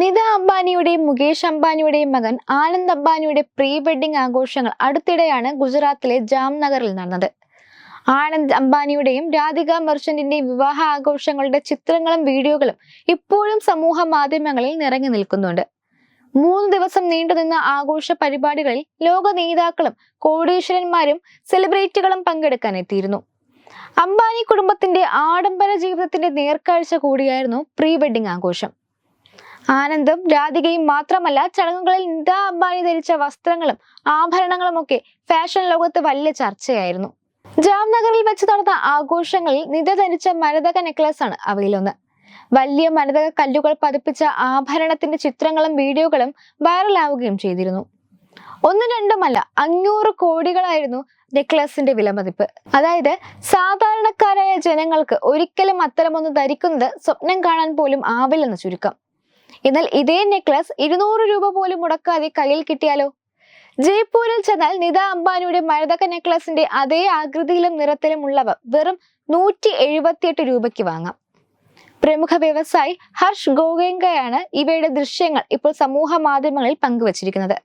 നിത അംബാനിയുടെയും മുകേഷ് അംബാനിയുടെയും മകൻ ആനന്ദ് അംബാനിയുടെ pre wedding ആഘോഷങ്ങൾ അടുത്തിടെയാണ് ഗുജറാത്തിലെ ജാംനഗറിൽ നടന്നത്. ആനന്ദ് അംബാനിയുടെയും രാധിക മെർച്ചന്റിന്റെയും വിവാഹ ആഘോഷങ്ങളുടെ ചിത്രങ്ങളും വീഡിയോകളും ഇപ്പോഴും സമൂഹ മാധ്യമങ്ങളിൽ നിറഞ്ഞു നിൽക്കുന്നുണ്ട്. മൂന്ന് ദിവസം നീണ്ടുനിന്ന ആഘോഷ പരിപാടികളിൽ ലോക നേതാക്കളും കോടീശ്വരന്മാരും സെലിബ്രിറ്റികളും പങ്കെടുക്കാൻ എത്തിയിരുന്നു. അംബാനി കുടുംബത്തിന്റെ ആഡംബര ജീവിതത്തിന്റെ നേർക്കാഴ്ച കൂടിയായിരുന്നു പ്രീ വെഡിംഗ് ആഘോഷം. ആനന്ദും രാധികയും മാത്രമല്ല ചടങ്ങുകളിൽ നിതാ അംബാനി ധരിച്ച വസ്ത്രങ്ങളും ആഭരണങ്ങളും ഒക്കെ ഫാഷൻ ലോകത്ത് വലിയ ചർച്ചയായിരുന്നു. ജാംനഗറിൽ വെച്ച് നടന്ന ആഘോഷങ്ങളിൽ നിത ധരിച്ച മരതക നെക്ലസ് ആണ് അവയിലൊന്ന്. വലിയ മരതക കല്ലുകൾ പതിപ്പിച്ച ആഭരണത്തിന്റെ ചിത്രങ്ങളും വീഡിയോകളും വൈറലാവുകയും ചെയ്തിരുന്നു. ഒന്നും രണ്ടുമല്ല അഞ്ഞൂറ് കോടികളായിരുന്നു നെക്ലസിന്റെ വിലമതിപ്പ് അതായത് സാധാരണക്കാരായ ജനങ്ങൾക്ക് ഒരിക്കലും അത്തരമൊന്ന് ധരിക്കുന്നത് സ്വപ്നം കാണാൻ പോലും ആവില്ലെന്ന് ചുരുക്കം. എന്നാൽ ഇതേ നെക്ലസ് ഇരുന്നൂറ് രൂപ പോലും മുടക്കാതെ കയ്യിൽ കിട്ടിയാലോ? ജയ്പൂരിൽ ചെന്നാൽ നിത അംബാനിയുടെ മരതക നെക്ലസിന്റെ അതേ ആകൃതിയിലും നിറത്തിലും ഉള്ളവ വെറും നൂറ്റി എഴുപത്തിയെട്ട് രൂപയ്ക്ക് വാങ്ങാം. പ്രമുഖ വ്യവസായി ഹർഷ് ഗോഗെങ്കയാണ് ഇവയുടെ ദൃശ്യങ്ങൾ ഇപ്പോൾ സമൂഹ മാധ്യമങ്ങളിൽ പങ്കുവച്ചിരിക്കുന്നത്.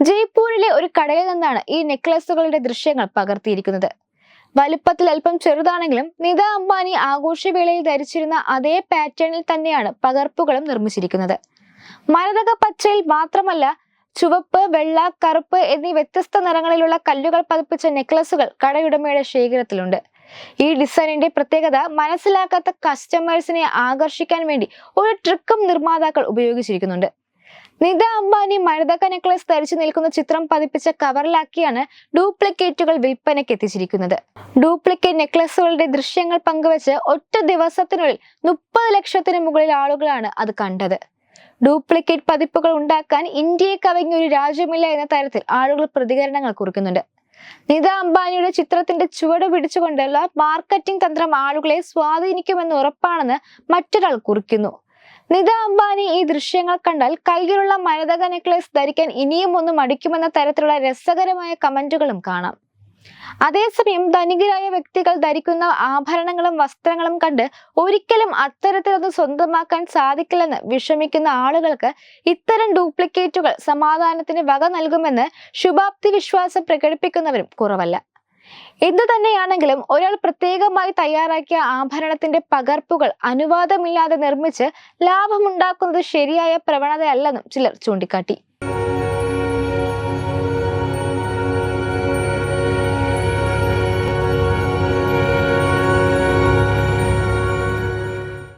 ജയ്പൂരിലെ ഒരു കടയിൽ നിന്നാണ് ഈ നെക്ലസുകളുടെ ദൃശ്യങ്ങൾ പകർത്തിയിരിക്കുന്നത്. വലുപ്പത്തിൽ അല്പം ചെറുതാണെങ്കിലും നിത അംബാനി ആഘോഷവേളയിൽ ധരിച്ചിരുന്ന അതേ പാറ്റേണിൽ തന്നെയാണ് പകർപ്പുകളും നിർമ്മിച്ചിരിക്കുന്നത്. മരതക പച്ചയിൽ മാത്രമല്ല ചുവപ്പ് വെള്ള കറുപ്പ് എന്നീ വ്യത്യസ്ത നിറങ്ങളിലുള്ള കല്ലുകൾ പതിപ്പിച്ച നെക്ലസുകൾ കടയുടമയുടെ ശേഖരത്തിലുണ്ട്. ഈ ഡിസൈനിന്റെ പ്രത്യേകത മനസ്സിലാക്കാത്ത കസ്റ്റമേഴ്സിനെ ആകർഷിക്കാൻ വേണ്ടി ഒരു ട്രിക്കും നിർമ്മാതാക്കൾ ഉപയോഗിച്ചിരിക്കുന്നുണ്ട്. നിത അംബാനി മരതക നെക്ലസ് ധരിച്ചു നിൽക്കുന്ന ചിത്രം പതിപ്പിച്ച കവറിലാക്കിയാണ് ഡ്യൂപ്ലിക്കേറ്റുകൾ വിൽപ്പനയ്ക്ക് എത്തിച്ചിരിക്കുന്നത്. ഡ്യൂപ്ലിക്കേറ്റ് നെക്ലസുകളുടെ ദൃശ്യങ്ങൾ പങ്കുവച്ച് ഒറ്റ ദിവസത്തിനുള്ളിൽ മുപ്പത് ലക്ഷത്തിന് മുകളിൽ ആളുകളാണ് അത് കണ്ടത്. ഡ്യൂപ്ലിക്കേറ്റ് പതിപ്പുകൾ ഉണ്ടാക്കാൻ ഇന്ത്യയെ കവിഞ്ഞൊരു രാജ്യമില്ല എന്ന തരത്തിൽ ആളുകൾ പ്രതികരണങ്ങൾ കുറിക്കുന്നുണ്ട്. നിത അംബാനിയുടെ ചിത്രത്തിന്റെ ചുവട് പിടിച്ചുകൊണ്ടുള്ള മാർക്കറ്റിംഗ് തന്ത്രം ആളുകളെ സ്വാധീനിക്കുമെന്ന് ഉറപ്പാണെന്ന് മറ്റൊരാൾ കുറിക്കുന്നു. നിത അംബാനി ഈ ദൃശ്യങ്ങൾ കണ്ടാൽ കയ്യിലുള്ള മരതക നെക്ലേസ് ധരിക്കാൻ ഇനിയും ഒന്ന് മടിക്കുമെന്ന തരത്തിലുള്ള രസകരമായ കമന്റുകളും കാണാം. അതേസമയം ധനികരായ വ്യക്തികൾ ധരിക്കുന്ന ആഭരണങ്ങളും വസ്ത്രങ്ങളും കണ്ട് ഒരിക്കലും അത്തരത്തിലൊന്നും സ്വന്തമാക്കാൻ സാധിക്കില്ലെന്ന് വിഷമിക്കുന്ന ആളുകൾക്ക് ഇത്തരം ഡ്യൂപ്ലിക്കേറ്റുകൾ സമാധാനത്തിന് വക നൽകുമെന്ന് ശുഭാപ്തി വിശ്വാസം പ്രകടിപ്പിക്കുന്നവരും കുറവല്ല. എന്തു തന്നെയാണെങ്കിലും ഒരാൾ പ്രത്യേകമായി തയ്യാറാക്കിയ ആഭരണത്തിന്റെ പകർപ്പുകൾ അനുവാദമില്ലാതെ നിർമ്മിച്ച് ലാഭമുണ്ടാക്കുന്നത് ശരിയായ പ്രവണതയല്ലെന്നും ചിലർ ചൂണ്ടിക്കാട്ടി.